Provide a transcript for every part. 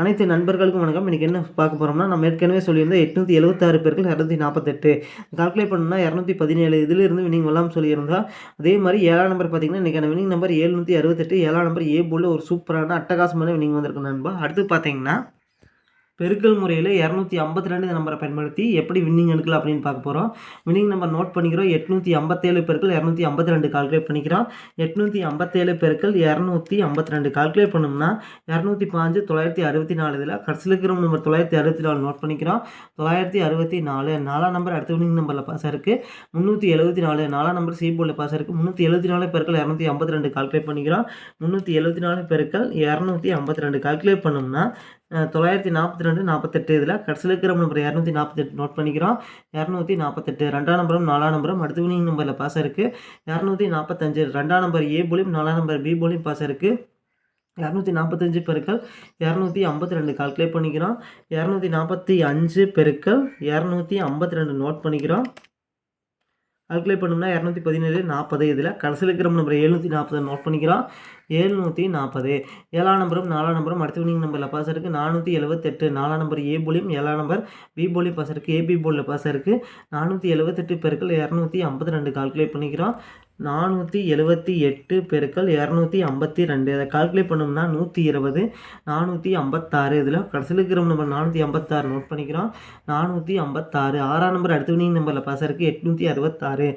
அனைத்து நண்பர்களுக்கும் வணக்கம். இன்றைக்கி என்ன பார்க்க போகிறோம்னா நம்ம ஏற்கனவே சொல்லியிருந்த எட்நூற்றி எழுபத்தாறு பேர்கள் இரநூத்தி நாற்பத்தெட்டு கால்குலேட் பண்ணோம்னா இரநூத்தி பதினேழு. இதிலிருந்து வினிங் எல்லாம் சொல்லியிருந்தோம் அதே மாதிரி ஏழாம் நம்பர் பார்த்தீங்கன்னா இன்றைக்கான வினிங் நம்பர் ஏழ்நூற்றி அறுபத்தெட்டு. ஏழாம் நம்பர் ஏ போல் ஒரு சூப்பரான அட்டகாசமான வினிங் வந்திருக்கு நண்பா. அடுத்து பார்த்தீங்கன்னா பெருக்கல் முறையில் இரநூத்தி ஐம்பத்தி ரெண்டு நம்பரை பயன்படுத்தி எப்படி வின்னிங் எடுக்கலாம் அப்படின்னு பார்க்க போகிறோம் வின்னிங் நம்பர் நோட் பண்ணிக்கிறோம். எட்நூற்றி ஐம்பத்தேழு பெருக்கள் இரநூத்தி ஐம்பத்தி ரெண்டு கால்குலேட் பண்ணிக்கிறோம். எட்நூற்றி ஐம்பத்தேழு பெருக்கள் இரநூத்தி ஐம்பத்தி ரெண்டு கால்குலேட் பண்ணோம்னா இரநூத்தி பாஞ்சு தொள்ளாயிரத்தி அறுபத்தி நாலு இதில் கடைசியில் இருக்கிற நம்பர் தொள்ளாயிரத்தி அறுபத்தி நாலு நோட் பண்ணிக்கிறோம். தொள்ளாயிரத்தி அறுபத்தி நாலு நாலாம் நம்பர் அடுத்த வின்னிங் நம்பரில் பாஸ் இருக்குது முந்நூற்றி எழுபத்தி நாலு நாலாம் நம்பர் சி போர்டில் பாஸ் இருக்குது முந்நூற்றி எழுபத்தி நாலு பெருக்கள் இரநூத்தி ஐம்பத்தி ரெண்டு கால்குலேட் பண்ணிக்கிறோம். முந்நூற்றி எழுபத்தி நாலு பெருக்கள் இரநூத்தி ஐம்பத்தி ரெண்டு கால்குலேட் பண்ணோம்னா தொள்ளாயிரத்தி நாற்பத்தி ரெண்டு நாற்பத்தெட்டு இதில் கடைசியில் இருக்கிற நம்பர் இரநூத்தி நாற்பத்தெட்டு நோட் பண்ணிக்கிறோம். இரநூத்தி நாற்பத்தெட்டு ரெண்டாம் நம்பரும் நாலாம் நம்பரும் அடுத்து வினிங் நம்பரில் பாஸ் இருக்குது இரநூத்தி நாற்பத்தஞ்சு ரெண்டாம் நம்பர் ஏ போலியும் நாலாம் நம்பர் பி போலியும் பாஸ் இருக்குது இரநூத்தி நாற்பத்தஞ்சு பெருக்கள் இரநூத்தி ஐம்பத்தி ரெண்டு கால்குலேட் பண்ணிக்கிறோம். இரநூத்தி நாற்பத்தி அஞ்சு பெருக்கள் இரநூத்தி ஐம்பத்தி ரெண்டு நோட் பண்ணிக்கிறோம். கால்குலேட் பண்ணோம்னா இரநூத்தி பதினேழு நாற்பது. இதில் கடைசியில் இருக்கிற நம்பர் எழுநூற்றி நாற்பது நோட் பண்ணிக்கிறோம். எழுநூற்றி நாற்பது. ஏழாம் நம்பரும் நாலாம் நம்பரும் அடுத்த வினிங் நம்பரில் பாஸ் இருக்குது நானூற்றி எழுபத்தெட்டு நாலாம் நம்பர் ஏ போலியும் ஏழாம் நம்பர் பி போலியும் பாஸ் இருக்குது ஏபி போலில் பாஸ் இருக்குது நானூற்றி எழுபத்தெட்டு பேருக்கு இரநூத்தி ஐம்பத்தி ரெண்டு. கால்குலேட் பண்ணிக்கிறோம். நானூற்றி எழுபத்தி எட்டு பெருக்கள் இரநூத்தி ஐம்பத்தி ரெண்டு. அதை கால்குலேட் பண்ணோம்னா நூற்றி இருபது நானூற்றி ஐம்பத்தாறு. இதில் கடைசியில் இருக்கிற நம்பர் நானூற்றி ஐம்பத்தாறு நோட் பண்ணிக்கிறோம். நானூற்றி ஐம்பத்தாறு. ஆறாம் நம்பர் அடுத்த வினிங் நம்பரில் பாஸ் இருக்குது எட்நூற்றி அறுபத்தாறு.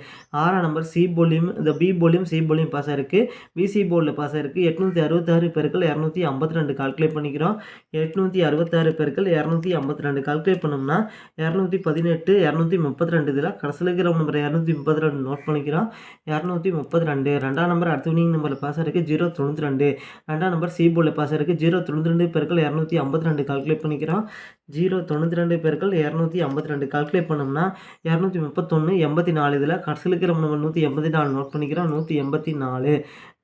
ஆறாம் நம்பர் சி போலியும் இந்த பி போலியும் சி போலியும் பாஸ் இருக்குது பிசி போர்டில் பாஸ் இருக்குது எட்நூற்றி அறுபத்தாறு பெருக்கள் இரநூத்தி ஐம்பத்தி ரெண்டு. கால்குலேட் பண்ணிக்கிறோம். எட்நூற்றி அறுபத்தாறு பெருக்கள் இரநூத்தி ஐம்பத்தி ரெண்டு. கால்குலேட் பண்ணோம்னா இரநூத்தி பதினெட்டு இரநூத்தி முப்பத்தி ரெண்டு. இதில் கடைசியில் இருக்கிற நம்பர் இரநூத்தி முப்பத்தி ரெண்டு நோட் பண்ணிக்கிறோம். இரநூத்தி முப்பத்தி ரெண்டு. ரெண்டாம் நம்பர் அடுத்த வினிங் நம்பரில் பாஸ் இருக்குது ஜீரோ தொண்ணூற்றி ரெண்டு. ரெண்டாம் நம்பர் சி போர்டில் பாஸ் இருக்குது ஜீரோ தொண்ணூற்றி ரெண்டு பெருக்கள் இரநூத்தி ஐம்பத்தி ரெண்டு கால்குலேட் பண்ணிக்கிறோம். ஜீரோ தொண்ணூற்றி ரெண்டு பேருக்கள் இரநூத்தி ஐம்பத்தி ரெண்டு கால்குலேட் பண்ணோம்னா இரநூத்தி முப்பத்தொன்று எண்பத்தி நாலு இதில் கடைசியில் இருக்கிற நம்பர் நூற்றி எண்பத்தி நாலு நோட் பண்ணிக்கிறோம். நூற்றி எண்பத்தி நாலு.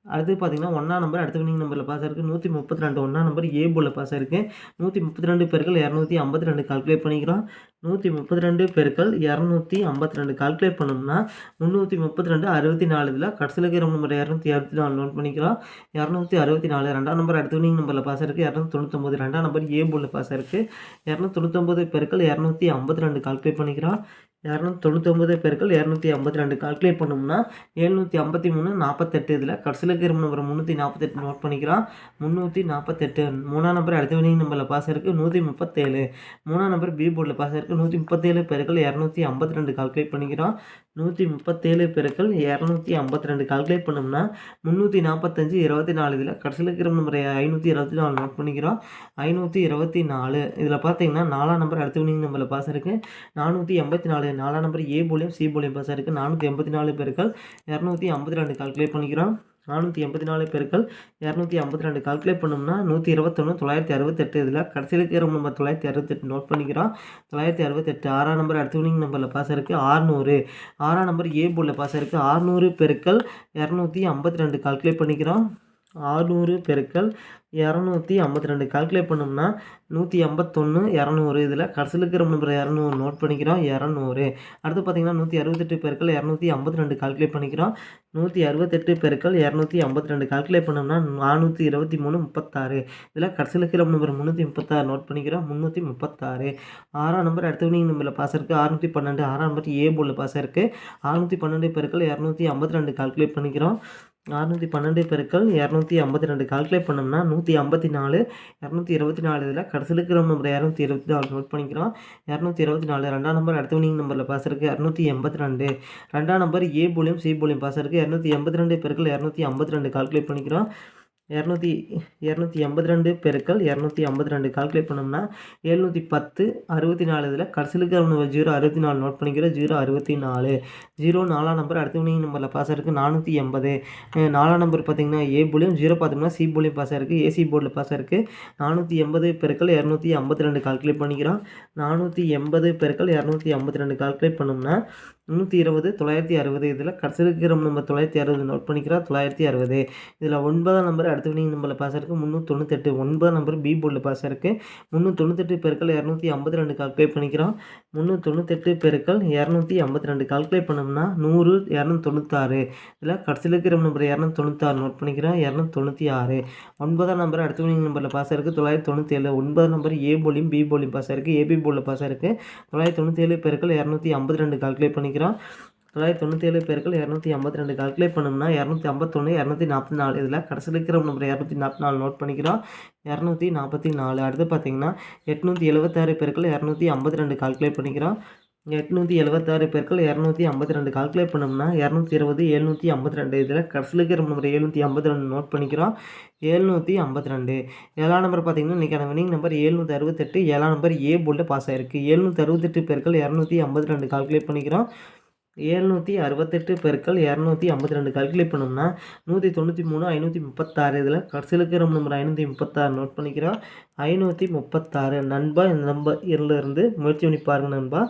அடுத்து பார்த்தீங்கன்னா ஒன்றாம் நம்பர் அடுத்த வினிங் நம்பரில் பாஸ் இருக்குது நூற்றி முப்பத்தி ரெண்டு ஒன்றாம் நம்பர் ஏ போர்டில் பாஸ் இருக்குது நூற்றி முப்பத்தி ரெண்டு பெருக்கள் இரநூத்தி ஐம்பத்தி ரெண்டு கால்குலேட் பண்ணிக்கிறோம். நூற்றி முப்பத்தி ரெண்டு பெருக்கள் இரநூத்தி ஐம்பத்தி ரெண்டு கால்குலேட் பண்ணோம்னா முந்நூற்றி முப்பத்தி ரெண்டு அறுபத்தி நாலு இதில் கடைசியில் இருக்கிற நம்பர் இரநூத்தி அறுபத்தி நாலு நோட் பண்ணிக்கிறோம். இரநூத்தி அறுபத்தி நாலு ரெண்டாம் நம்பர் அடுத்த வினிங் நம்பரில் பாஸ் இருக்குது இரநூத்தி தொண்ணூத்தொம்பது ரெண்டாம் நம்பர் ஏ போர்டில் பாஸ் இருக்குது இரநூத்தி தொண்ணூத்தொம்பது பெருக்கள் இரநூத்தி ஐம்பத்தி ரெண்டு கால்குலேட் பண்ணிக்கிறோம். இரநூத்தி தொண்ணூத்தொம்பது பெருக்கள் இரநூத்தி ஐம்பத்தி ரெண்டு கால்குலேட் பண்ணோம்னா எழுநூற்றி ஐம்பத்தி மூணு நாற்பத்தெட்டு இதில் கடைசியில் இருக்கிற நம்பர் முந்நூற்றி நாற்பத்தெட்டு நோட் பண்ணிக்கிறோம். முந்நூற்றி நாற்பத்தெட்டு மூணாம் நம்பர் அடுத்த வினிங் நம்பரில் பாஸ் இருக்குது நூற்றி முப்பத்தேழு. மூணாம் நம்பர் பி போர்டில் பாஸ் இருக்குது நூற்றி முப்பத்தேழு பெருக்கள் இரநூத்தி ஐம்பத்தி ரெண்டு கால்குலேட் பண்ணிக்கிறோம். நூற்றி முப்பத்தேழு பெருக்கள் இரநூத்தி ஐம்பத்தி ரெண்டு கால்குலேட் பண்ணோம்னா முந்நூற்றி நாற்பத்தஞ்சு இருபத்தி நாலு இதில் கடைசியில் இருக்கிற நம்பர் ஐநூற்றி இருபத்தி நாலு நோட் பண்ணிக்கிறோம். ஐநூற்றி இருபத்தி நாலு இதில் பார்த்தீங்கன்னா நாலாம் நம்பர் அடுத்த வினிங் நம்பரில் பாஸ் இருக்குது நானூற்றி எண்பத்தி நாலு நாலாம் நம்பர் ஏ போலியும் சி போலியும் பாஸ் இருக்குது நானூற்றி எண்பத்தி நாலு பெருக்கள் இரநூத்தி ஐம்பத்தி ரெண்டு கால்குலேட் பண்ணிக்கிறோம். நானூற்றி எண்பத்தி நாலு பெருக்கள் இரநூத்தி ஐம்பத்தி ரெண்டு கால்குலேட் பண்ணோம்னா நூற்றி இருபத்தொன்று தொள்ளாயிரத்தி அறுபத்தெட்டு இதில் கடைசியில் இருக்கிற நம்பர் தொள்ளாயிரத்தி அறுபத்தெட்டு நோட் பண்ணிக்கிறோம். தொள்ளாயிரத்தி அறுபத்தெட்டு ஆறாம் நம்பர் அடுத்த வினிங் நம்பரில் பாஸ் இருக்குது ஆறுநூறு. ஆறாம் நம்பர் ஏ போர்டில் பாஸ் இருக்குது ஆறுநூறு பெருக்கள் இரநூத்தி ஐம்பத்தி ரெண்டு கால்குலேட் பண்ணிக்கிறோம். ஆறுநூறு பெருக்கள் இரநூத்தி ஐம்பத்தி ரெண்டு. கால்குலேட் பண்ணோம்னா நூற்றி ஐம்பத்தொன்று இரநூறு. இதில் கடைசியில் இருக்கிற நம்பர் இரநூறு நோட் பண்ணிக்கிறோம். இரநூறு. அடுத்து பார்த்தீங்கன்னா நூற்றி அறுபத்தெட்டு பெருக்கள் இரநூத்தி ஐம்பத்தி ரெண்டு கால்குலேட் பண்ணிக்கிறோம். நூற்றி அறுபத்தெட்டு பெருக்கள் இரநூத்தி ஐம்பத்தி ரெண்டு. கால்குலேட் பண்ணோம்னா நானூற்றி இருபத்தி மூணு முப்பத்தாறு. இதில் கடைசியில் இருக்கிற நம்பர் முந்நூற்றி முப்பத்தாறு நோட் பண்ணிக்கிறோம். முந்நூற்றி முப்பத்தாறு. ஆறாம் நம்பர் அடுத்த வினிங் நம்பரில் பாஸ் இருக்குது அறுநூற்றி பன்னெண்டு. ஆறாம் நம்பர் ஏ போர்டில் பாஸ் இருக்குது அறுநூற்றி பன்னெண்டு பெருக்கள் இரநூத்தி ஐம்பத்தி ரெண்டு கால்குலேட் பண்ணிக்கிறோம். அறுநூற்றி பன்னெண்டு பெருக்கள் இரநூத்தி ஐம்பத்தி ரெண்டு. கால்குலேட் பண்ணோம்னா நூற்றி ஐம்பத்தி நாலு இரநூத்தி இருபத்தி நாலு இதில் கடைசி இருக்கிற நம்பர் இரநூத்தி இருபத்தி நாலு நோட் பண்ணிக்கிறோம். இரநூத்தி இருபத்தி நாலு ரெண்டாம் நம்பர் அடுத்த வினிங் நம்பரில் பாஸ் இருக்குது இரநூத்தி எண்பத்தி ரெண்டு. ரெண்டாம் நம்பர் ஏ போலியும் சி போலியும் பாஸ் இருக்குது இரநூத்தி எண்பத்தி ரெண்டு பெருக்கள் இரநூத்தி ஐம்பத்தி ரெண்டு கால்குலேட் பண்ணிக்கிறோம். இரநூத்தி இரநூத்தி எண்பத்தி ரெண்டு பெருக்கள் இரநூத்தி ஐம்பத்தி ரெண்டு கால்குலேட் பண்ணோம்னா எழுநூற்றி பத்து அறுபத்தி நாலு இதில் கடைசியில் இருக்கிற ஜீரோ அறுபத்தி நாலு நோட் பண்ணிக்கிறோம். ஜீரோ அறுபத்தி நாலு. ஜீரோ நாலாம் நம்பர் அடுத்த மணி நம்பரில் பாஸ் இருக்குது நானூற்றி எண்பது. நாலாம் நம்பர் பார்த்தீங்கன்னா ஏ போலியும் ஜீரோ பார்த்தோம்னா சி போலியும் பாஸ் இருக்குது ஏசி போர்டில் பாஸ் இருக்குது நானூற்றி எண்பது பெருக்கள் இரநூத்தி ஐம்பத்தி ரெண்டு கால்குலேட் பண்ணிக்கிறோம். நானூற்றி எண்பது பெருக்கள் இரநூத்தி ஐம்பத்தி ரெண்டு கால்குலேட் பண்ணோம்னா முந்நூற்றி இருபது தொள்ளாயிரத்தி அறுபது. இதில் கடைசி இருக்கிற நம்பர் தொள்ளாயிரத்தி அறுபது நோட் பண்ணிக்கிறோம். தொள்ளாயிரத்தி அறுபது. இதில் ஒன்பதாம் நம்பர் அடுத்த அடுத்த வினிங் நம்பரில் பாஸ் இருக்குது முந்நூற்றி ஒன்பதாம் நம்பர் பி போர்டில் பாஸ் இருக்குது முந்நூற்றி பெருக்கள் இரநூத்தி ஐம்பத்தி ரெண்டு கால்குலேட் பண்ணிக்கிறோம். முந்நூற்றி தொண்ணூத்தெட்டு பெருக்கள் இரநூத்தி ஐம்பத்தி ரெண்டு கால்குலேட் பண்ணோம்னா நூறு இரநூத்தி தொண்ணூத்தாறு. இதில் கடைசியில் இருக்கிற நம்பர் இரநூத்தி தொண்ணூத்தாறு நோட் பண்ணிக்கிறோம். இரநூத்தி தொண்ணூற்றி ஆறு. ஒன்பதாம் நம்பர் அடுத்த வினிங் நம்பரில் பாஸ் இருக்குது தொள்ளாயிரத்தி தொண்ணூற்றி ஏழு ஒன்பதாம் நம்பர் ஏ போலியும் பி போலியும் பாஸ் இருக்குது ஏபி போலில் பாஸ் இருக்குது தொள்ளாயிரத்தி தொண்ணூற்றி ஏழு பேருக்கள் இரநூத்தி ஐம்பத்தி ரெண்டு கால்குலேட் பண்ணிக்கிறோம். தொள்ளாயிரத்தி தொண்ணூற்றி ஏழு பேருக்கள் இரநூத்தி ஐம்பத்தி ரெண்டு கால்குலேட் பண்ணோம்னா இரநூத்தி ஐம்பத்தொன்று இரநூத்தி நாற்பத்தி நாலு இதில் கடைசியில் இருக்கிற நம்பர் இரநூத்தி நாற்பத்தி நாலு நோட் பண்ணிக்கிறோம். இரநூத்தி நாற்பத்தி நாலு. அடுத்து பார்த்தீங்கன்னா எட்நூற்றி எழுபத்தாறு பேருக்கள் இரநூத்தி ஐம்பத்தி ரெண்டு கால்குலேட் பண்ணிக்கிறோம். எட்நூற்றி எழுபத்தாறு பேருக்கள் இரநூத்தி ஐம்பத்தி ரெண்டு கால்குலேட் பண்ணோம்னா இரநூத்தி இருபது எழுநூற்றி ஐம்பத்தி ரெண்டு. இதில் கடைசியில் இருக்கிற நம்பர் எழுநூற்றி ஐம்பத்தி ரெண்டு நோட் பண்ணிக்கிறோம். எழுநூற்றி ஐம்பத்தி ரெண்டு. ஏழாம் நம்பர் பார்த்தீங்கன்னா இன்றைக்கான வினிங் நம்பர் எழுநூற்றி அறுபத்தெட்டு. ஏழாம் நம்பர் ஏ போல்டு பாஸ் ஆயிருக்கு. எழுநூற்றி அறுபத்தெட்டு பேருக்கள் இரநூத்தி ஐம்பத்தி ரெண்டு கால்குலேட் பண்ணிக்கிறோம். ஏழ்நூற்றி அறுபத்தெட்டு பெருக்கள் இரநூத்தி ஐம்பத்தி ரெண்டு கால்குலேட் பண்ணோம்னா நூற்றி தொண்ணூற்றி மூணு ஐநூற்றி முப்பத்தாறு. இதில் கடைசியில் இருக்கிற நம்பர் ஐநூற்றி முப்பத்தாறு நோட் பண்ணிக்கிறோம். ஐநூற்றி முப்பத்தாறு. நண்பா இந்த நம்பர் இருந்து முயற்சி பண்ணி பாருங்கள் நண்பா.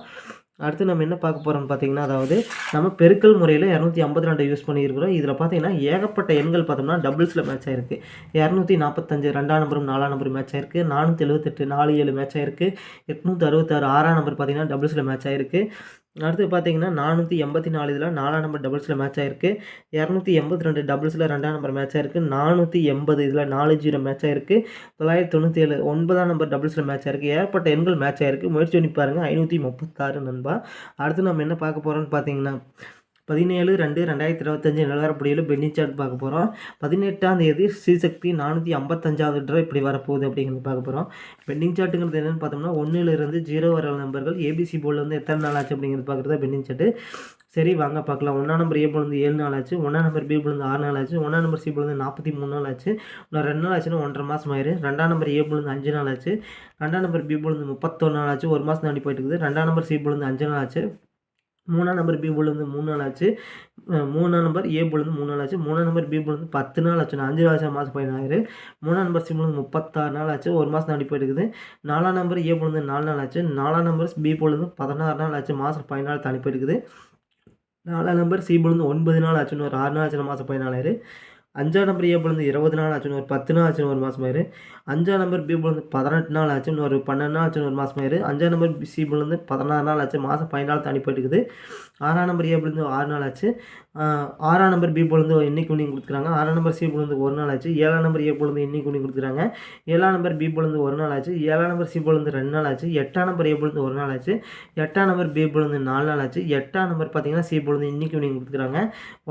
அடுத்து நம்ம என்ன பார்க்க போகிறோம்னு பார்த்தீங்கன்னா அதாவது நம்ம பெருக்கல் முறையில் இரநூத்தி ஐம்பத்தி ரெண்டு யூஸ் பண்ணியிருக்கிறோம். இதில் பார்த்தீங்கன்னா ஏகப்பட்ட எண்கள் பார்த்தோம்னா டபுள்ஸில் மேட்ச் ஆயிருக்கு. இரநூத்தி நாற்பத்தஞ்சு ரெண்டாம் நம்பரும் நாலாம் நம்பரும் மேட்ச் ஆயிருக்கு. நானூற்றி எழுபத்தெட்டு நாலு ஏழு மேட்ச் ஆயிருக்கு. எட்நூற்றி அறுபத்தாறு ஆறாம் நம்பர் பார்த்தீங்கன்னா டபுள்ஸில் மேட்ச் ஆயிருக்கு. அடுத்து பார்த்தீங்கன்னா நானூற்றி எண்பத்தி நாலு இதில் நாலாம் நம்பர் டபுள்ஸில் மேட்ச் ஆயிருக்கு. இரநூத்தி எண்பத்தி ரெண்டு டபுள்ஸில் ரெண்டாம் நம்பர் மேட்ச் ஆயிருக்கு. நானூற்றி எண்பது இதில் நாலு ஜீரோ மேட்ச் ஆயிருக்கு. தொள்ளாயிரத்தி தொண்ணூற்றி ஏழு ஒன்பதாம் நம்பர் டபுள்ஸில் மேட்ச் ஆயிருக்கு. ஏற்பட்ட எண்கள் மேட்ச் ஆயிருக்கு. முயற்சி பண்ணி பாருங்கள் ஐநூற்றி முப்பத்தாறு நண்பா. அடுத்து நம்ம என்ன பார்க்க போகிறோம்னு பார்த்தீங்கன்னா பதினேழு ரெண்டு ரெண்டாயிரத்தி இருபத்தஞ்சி நிலவரப்படியில் பென்னி சார்ட் பார்க்க போகிறோம். பதினெட்டாம் தேதி ஸ்ரீசக்தி நானூற்றி ஐம்பத்தஞ்சாவது ட்ரா இப்படி வரப்போகுது அப்படிங்கிறது பார்க்க போகிறோம். பெண்டிங் சார்ட்டுங்கிறது என்னென்னு பார்த்தோம்னா ஒன்றுலேருந்து ஜீரோ வர நம்பர்கள் ஏபிசி போர்டில் வந்து எத்தனை நாள் ஆச்சு அப்படிங்கிறது பார்க்குறது பெண்டிங் சார்ட்டு. சரி வாங்க பார்க்கலாம். ஒன்றா நம்பர் ஏ போலேருந்து ஏழு நாள் ஆச்சு. ஒன்றா நம்பர் பி போலேருந்து ஆறு நாள் ஆச்சு. ஒன்றா நம்பர் சி போலேருந்து நாற்பத்தி மூணு நாள் ஆச்சு. இன்னும் ரெண்டு நாள் ஆச்சுன்னா ஒன்றரை மாதம் ஆயிரு. ரெண்டாம் நம்பர் ஏ போலேருந்து அஞ்சு நாள் ஆச்சு. ரெண்டாம் நம்பர் பி போலேருந்து முப்பத்தொன்று நாள் ஆச்சு. ஒரு மாதம் தாண்டி போயிட்டு இருக்குது. ரெண்டாம் நம்பர் சி போலேருந்து அஞ்சு நாள் ஆச்சு. மூணாம் நம்பர் பி போலேருந்து மூணு நாள் ஆச்சு. மூணாம் நம்பர் ஏ போலேருந்து மூணு நாள் ஆச்சு. மூணாம் நம்பர் பி போலேருந்து பத்து நாள் ஆச்சு. அஞ்சு நாள் மாதம் பதினாயிரு மூணாம் நம்பர் சி போலேருந்து முப்பத்தாறு நாள் ஆச்சு. ஒரு மாதம் தாண்டி போயிருக்குது நாலாம் நம்பர் ஏ போலேருந்து நாலு நாள் ஆச்சு. நாலாம் நம்பர் பி போலேருந்து பதினாறு நாள் ஆச்சு. மாதம் பதினாலு தாண்டி போயிருக்குது நாலாம் நம்பர் சி போலேருந்து ஒன்பது நாள் ஆச்சுன்னு ஒரு ஆறு நாள் ஆச்சு. மாதம் பதினாலாயிரு. அஞ்சாம் நம்பர் ஏ போலேருந்து இருபது நாள் ஆச்சுன்னு ஒரு பத்து நாள் ஆச்சுன்னு ஒரு மாதம் ஆயிரு. அஞ்சாம் நம்பர் பி போலேருந்து பதினெட்டு நாள் ஆச்சுன்னு ஒரு பன்னெண்டு நாள் ஆச்சுன்னு ஒரு மாதம் ஆயிரு. அஞ்சாம் நம்பர் சி போலேருந்து பதினாறு நாள் ஆச்சு. மாதம் பதினாலு தாண்டி போயிட்டு இருக்குது. ஆறாம் நம்பர் ஏ போலேருந்து ஆறு நாள் ஆச்சு. ஆறாம் நம்பர் பி போலேருந்து இன்னைக்கு குனிங் கொடுத்துருக்காங்க ஆறாம் நம்பர் சி போலேருந்து ஒரு நாள் ஆச்சு. ஏழாம் நம்பர் ஏ போலேருந்து இன்னைக்கு குனிங் கொடுத்துருக்காங்க ஏழாம் நம்பர் பி போலேருந்து ஒரு நாள் ஆச்சு. ஏழாம் நம்பர் சி போலேருந்து ரெண்டு நாள் ஆச்சு. எட்டாம் நம்பர் ஏ போலேருந்து ஒரு நாள் ஆச்சு. எட்டாம் நம்பர் பி போலேருந்து நாலு நாள் ஆச்சு. எட்டாம் நம்பர் பார்த்தீங்கன்னா சி போலேருந்து இன்னைக்கு குனிங் கொடுத்துருக்காங்க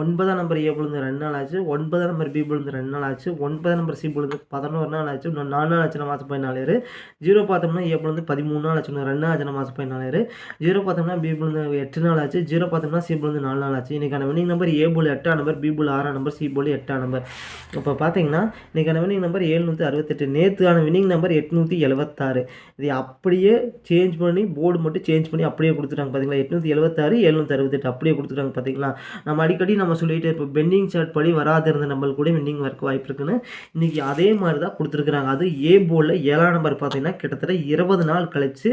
ஒன்பதாம் நம்பர் ஏ போலேருந்து ரெண்டு நாள் ஆச்சு. ஒன்பதாம் நம்பர் பி போலேருந்து ரெண்டு நாள் ஆச்சு. ஒன்பதாம் நம்பர் சி போலேருந்து பதினோரு நாள் ஆச்சு. இன்னும் நாலு நாள் ஆச்சு மாதம் பதினாலு ஜீரோ பார்த்தோம்னா ஏ போலேருந்து பதிமூணு நாள் ஆச்சு. ரெண்டு நாள் ஆச்சு மாதம் பதினாலு ஜீரோ பார்த்தோம்னா பி போலேருந்து எட்டு நாள் ஆச்சு. ஜீரோ பார்த்தோம்னா சி போலேருந்து நாலு நாள் ஆச்சு. இன்றைக்கான வினிங் நம்பர் ஏ போல் எட்டாம் நம்பர் பி போல் ஆறாம் நம்பர் சி போல் எட்டாம் நம்பர் இப்போ பார்த்தீங்கன்னா இன்றைக்கான வினிங் நம்பர் ஏழ்நூற்றி அறுபத்தெட்டு. நேற்றுக்கான வினிங் நம்பர் எட்நூற்றி எழுபத்தாறு இது அப்படியே சேஞ்ச் பண்ணி போர்டு மட்டும் சேஞ்ச் பண்ணி அப்படியே கொடுத்துட்டாங்க பார்த்தீங்களா எட்நூற்றி எழுபத்தாறு எழுநூற்றி அறுபத்தெட்டு அப்படியே கொடுத்துட்டாங்க பார்த்தீங்களா நம்ம அடிக்கடி நம்ம சொல்லிட்டு இப்போ பெண்டிங் சார்ட் படி வராது இருந்த நம்மளுக்கு கூட வின்னிங் வரக்கு வாய்ப்பு இருக்குன்னு இன்றைக்கி அதே மாதிரி தான் கொடுத்துருக்குறாங்க. அது ஏ போர்டில் ஏழாம் நம்பர் பார்த்தீங்கன்னா கிட்டத்தட்ட இருபது நாள் கழித்து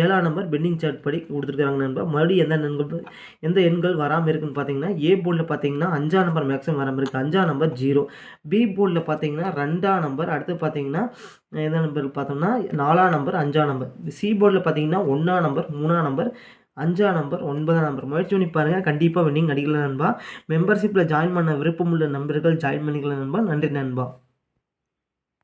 ஏழாம் நம்பர் பெண்டிங் சார்ட் படி கொடுத்துருக்குறாங்க நண்பர் மறுபடியும் எந்த எண்கள் எந்த எண்கள் வராமல் இருக்குன்னு பார்த்தீங்கன்னா ஏ போர்டில் பார்த்தீங்கன்னா அஞ்சாம் நம்பர் மேக்ஸிமம் வராமல் இருக்குது அஞ்சாம் நம்பர் ஜீரோ பி போர்டில் பார்த்தீங்கன்னா ரெண்டாம் நம்பர் அடுத்து பார்த்தீங்கன்னா எந்த நம்பர் பார்த்தோம்னா நாலாம் நம்பர் அஞ்சாம் நம்பர் சி போர்டில் பார்த்தீங்கன்னா ஒன்றாம் நம்பர் மூணாம் நம்பர் அஞ்சாம் நம்பர் ஒன்பதாம் நம்பர் முயற்சி பண்ணி பாருங்கள் கண்டிப்பாக வின்னிங் அடிக்கலாம் நண்பா. மெம்பர்ஷிப்பில் ஜாயின் பண்ண விருப்பமுள்ள நண்பர்கள் ஜாயின் பண்ணிக்கலாம் நண்பா. நன்றி நண்பா.